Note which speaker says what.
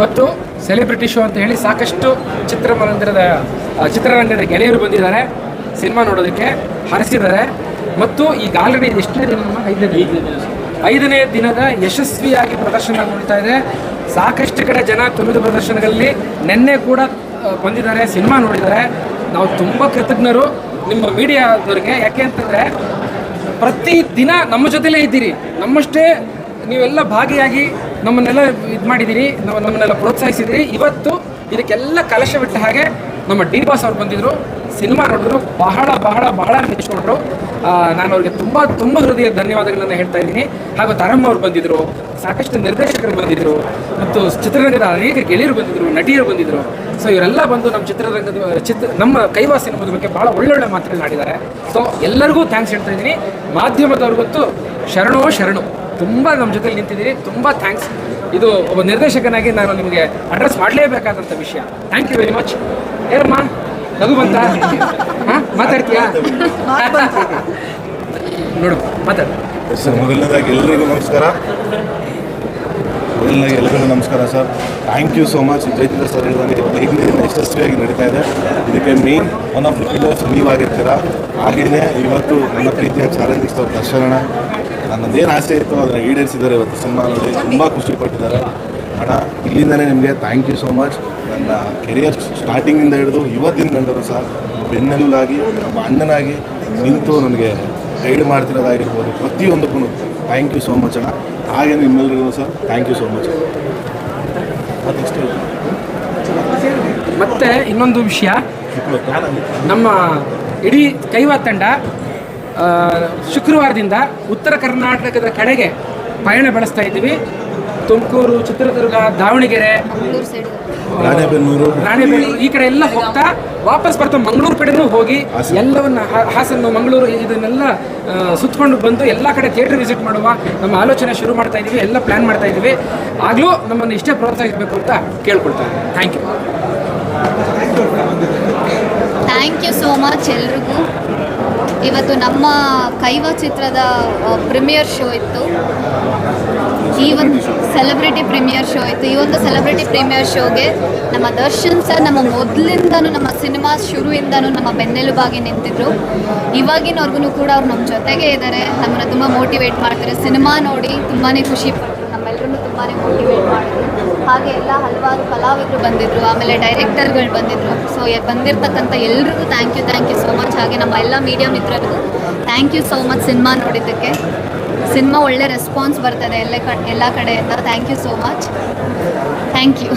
Speaker 1: ಇವತ್ತು celebrity show ಅಂತ ಹೇಳಿ ಸಾಕಷ್ಟು ಚಿತ್ರಮಂದಿರದ ಚಿತ್ರರಂಗದ ಗೆಳೆಯರು ಬಂದಿದ್ದಾರೆ. ಸಿನಿಮಾ ನೋಡೋದಕ್ಕೆ ಹರಿಸಿದ್ದಾರೆ. ಮತ್ತು ಈಗ ಆಲ್ರೆಡಿ ಎಷ್ಟನೇ ದಿನ? ಐದನೇ ಐದನೇ ದಿನದ ಯಶಸ್ವಿಯಾಗಿ ಪ್ರದರ್ಶನ ನೋಡ್ತಾ ಇದೆ. ಸಾಕಷ್ಟು ಕಡೆ ಜನ ತುಂಬಿದ ಪ್ರದರ್ಶನಗಳಲ್ಲಿ ನಿನ್ನೆ ಕೂಡ ಬಂದಿದ್ದಾರೆ, ಸಿನಿಮಾ ನೋಡಿದ್ದಾರೆ. ನಾವು ತುಂಬ ಕೃತಜ್ಞರು ನಿಮ್ಮ ಮೀಡಿಯಾದವ್ರಿಗೆ ಯಾಕೆ ಅಂತಂದರೆ ಪ್ರತಿ ದಿನ ನಮ್ಮ ಜೊತೆಲೇ ಇದ್ದೀರಿ. ನಮ್ಮಷ್ಟೇ ನೀವೆಲ್ಲ ಭಾಗಿಯಾಗಿ ನಮ್ಮನ್ನೆಲ್ಲ ಇದು ಮಾಡಿದ್ದೀರಿ ನಮ್ಮ ನಮ್ಮನ್ನೆಲ್ಲ ಪ್ರೋತ್ಸಾಹಿಸಿದಿರಿ. ಇವತ್ತು ಇದಕ್ಕೆಲ್ಲ ಕಲಶ ಬಿಟ್ಟ ಹಾಗೆ ನಮ್ಮ ಡಿ ಬಾಸ್ ಅವ್ರು ಬಂದಿದ್ರು, ಸಿನಿಮಾ ನೋಡಿದ್ರು, ಬಹಳ ಬಹಳ ಬಹಳ ಮೆಚ್ಚಿಕೊಂಡ್ರು ನಾನು ಅವ್ರಿಗೆ ತುಂಬ ತುಂಬ ಹೃದಯ ಧನ್ಯವಾದಗಳನ್ನು ಹೇಳ್ತಾ ಇದ್ದೀನಿ. ಹಾಗೂ ತರಮ್ಮ ಅವ್ರು ಬಂದಿದ್ದರು ಸಾಕಷ್ಟು ನಿರ್ದೇಶಕರು ಬಂದಿದ್ರು, ಮತ್ತು ಚಿತ್ರರಂಗದ ಅನೇಕ ಗೆಳೆಯರು ಬಂದಿದ್ದರು ನಟಿಯರು ಬಂದಿದ್ರು. ಸೊ ಇವರೆಲ್ಲ ಬಂದು ನಮ್ಮ ಚಿತ್ರರಂಗದ, ಚಿತ್ರ, ನಮ್ಮ ಕೈವಾ ಸಿನಿಮಾದ ಬಗ್ಗೆ ಭಾಳ ಒಳ್ಳೊಳ್ಳೆ ಮಾತುಗಳನ್ನ ಆಡಿದ್ದಾರೆ ಸೊ ಎಲ್ಲರಿಗೂ ಥ್ಯಾಂಕ್ಸ್ ಹೇಳ್ತಾ ಇದ್ದೀನಿ. ಮಾಧ್ಯಮದವ್ರಿಗೊತ್ತು ಶರಣೋ ಶರಣು. ತುಂಬ ನಮ್ಮ ಜೊತೆಲಿ ನಿಂತಿದ್ದೀರಿ. ತುಂಬ ಥ್ಯಾಂಕ್ಸ್ ಇದು ಒಬ್ಬ ನಿರ್ದೇಶಕನಾಗಿ ನಾನು ನಿಮಗೆ ಅಡ್ರೆಸ್ ಮಾಡಲೇಬೇಕಾದಂಥ ವಿಷಯ. ಥ್ಯಾಂಕ್ ಯು ವೆರಿ ಮಚ್ ಏನಮ್ಮ? ನಗು ಬಂತ? ಹಾಂ? ಮಾತಾಡ್ತೀಯಾ? ನೋಡು ಮಾತಾಡು.
Speaker 2: ಸರ್ ಮೊದಲನೇದಾಗಿ ಎಲ್ಲರಿಗೂ ನಮಸ್ಕಾರ. ಎಲ್ಲರಿಗೂ ನಮಸ್ಕಾರ sir thank you so much Jaitindra sir ಹೇಳಿದಂಗೆ ದಿನ ಯಶಸ್ವಿಯಾಗಿ ನಡೀತಾ ಇದೆ, ಇದಕ್ಕೆ main one of the pillars ನೀವಾಗಿರ್ತೀರ ಹಾಗೆಯೇ ಇವತ್ತು ನನ್ನ ಪ್ರೀತಿಯ ಚಾಲೆಂಜಿಸ್ ಅವ್ರ ದರ್ಶನ ನನ್ನದೇನು ಆಸೆ ಇತ್ತು, ಅದನ್ನು ಈಡೇರಿಸಿದ್ದಾರೆ ಇವತ್ತು ಸಿನಿಮಾ ನೋಡಿ ತುಂಬ ಖುಷಿಪಟ್ಟಿದ್ದಾರೆ ಅಣ್ಣ ಇಲ್ಲಿಂದನೇ ನಿಮಗೆ ಥ್ಯಾಂಕ್ ಯು ಸೋ ಮಚ್ ನನ್ನ ಕೆರಿಯರ್ ಸ್ಟಾರ್ಟಿಂಗಿಂದ ಹಿಡಿದು ಇವತ್ತಿನ ಗಂಡರು ಸರ್ ಬೆನ್ನೆಲುಬಾಗಿ, ನಮ್ಮ ಅಣ್ಣನಾಗಿ ನಿಂತು ನನಗೆ ಗೈಡ್ ಮಾಡ್ತಿರೋದಾಗಿರ್ಬೋದು. ಪ್ರತಿಯೊಂದಕ್ಕೂ. ಥ್ಯಾಂಕ್ ಯು ಸೋ ಮಚ್ ಅಣ್ಣ. ಹಾಗೆ ನಿಮ್ಮೆಲ್ಲರಿಗೂ sir, thank you so much.
Speaker 1: ಮತ್ತೆ ಇನ್ನೊಂದು ವಿಷಯ. ನಮ್ಮ ಇಡೀ ಕೈವಾ ತಂಡ ಶುಕ್ರವಾರದಿಂದ ಉತ್ತರ ಕರ್ನಾಟಕದ ಕಡೆಗೆ ಪಯಣ ಬೆಳೆಸ್ತಾ ಇದ್ದೀವಿ. ತುಮಕೂರು ಚಿತ್ರದುರ್ಗ ದಾವಣಗೆರೆ
Speaker 2: ರಾಣೆಬೆನ್ನೂರು.
Speaker 1: ರಾಣೆಬೆನ್ನೂರು ಈ ಕಡೆ ಎಲ್ಲ ಹೋಗ್ತಾ ವಾಪಸ್ ಬರ್ತಾ ಮಂಗಳೂರು ಕಡೆನೂ ಹೋಗಿ. ಎಲ್ಲವನ್ನ ಹಾ- ಹಾಸನ ಮಂಗಳೂರು ಇದನ್ನೆಲ್ಲ ಸುತ್ತಕೊಂಡು ಸುತ್ಕೊಂಡು ಬಂದು ಎಲ್ಲ ಕಡೆ ಥಿಯೇಟರ್ ವಿಸಿಟ್ ಮಾಡುವ ನಮ್ಮ ಆಲೋಚನೆ ಶುರು ಮಾಡ್ತಾ ಇದ್ದೀವಿ ಎಲ್ಲ ಪ್ಲಾನ್ ಮಾಡ್ತಾ ಇದ್ದೀವಿ ಆಗಲೂ ನಮ್ಮನ್ನು ಇಷ್ಟೇ ಪ್ರೋತ್ಸಾಹಿಸಬೇಕು ಅಂತ ಕೇಳ್ಕೊಳ್ತಾರೆ. Thank you
Speaker 3: thank you so much ಎಲ್ರಿಗೂ. ಇವತ್ತು ನಮ್ಮ ಕೈವ ಚಿತ್ರದ ಪ್ರೀಮಿಯರ್ ಶೋ ಇತ್ತು. ಈ ಒಂದು ಸೆಲೆಬ್ರಿಟಿ ಪ್ರೀಮಿಯರ್ ಶೋ ಇತ್ತು. ಈ ಒಂದು ಸೆಲೆಬ್ರಿಟಿ ಪ್ರೀಮಿಯರ್ ಶೋಗೆ ನಮ್ಮ ದರ್ಶನ್ ಸರ್ ನಮ್ಮ ಮೊದಲಿಂದನೂ ನಮ್ಮ ಸಿನಿಮಾ ಶುರುವಿಂದನೂ ನಮ್ಮ ಬೆನ್ನೆಲುಬಾಗಿ ನಿಂತಿದ್ರು. ಇವಾಗಿನವರೆಗೂ ಕೂಡ ಅವ್ರು ನಮ್ಮ ಜೊತೆಗೆ ಇದ್ದಾರೆ ನಮ್ಮನ್ನು ತುಂಬ ಮೋಟಿವೇಟ್ ಮಾಡ್ತಾರೆ. ಸಿನಿಮಾ ನೋಡಿ ತುಂಬಾ ಖುಷಿ ಪಡ್ತಾರೆ. ನಮ್ಮೆಲ್ಲರೂ ತುಂಬಾ ಮೋಟಿವೇಟ್ ಮಾಡಿದ್ರು ಹಾಗೆ ಎಲ್ಲ ಹಲವಾರು ಕಲಾವಿದರು ಬಂದಿದ್ರು. ಆಮೇಲೆ ಡೈರೆಕ್ಟರ್ಗಳು ಬಂದಿದ್ರು. ಸೊ ಬಂದಿರತಕ್ಕಂಥ ಎಲ್ರಿಗೂ thank you thank you so much ಹಾಗೆ ನಮ್ಮ ಎಲ್ಲ media ಮಿತ್ರರಿಗೂ thank you so much cinema ನೋಡಿದ್ದಕ್ಕೆ. ಸಿನಿಮಾ ಒಳ್ಳೆ ರೆಸ್ಪಾನ್ಸ್ ಬರ್ತದೆ ಎಲ್ಲ ಕ ಎಲ್ಲ ಕಡೆಯಿಂದ thank you so much thank you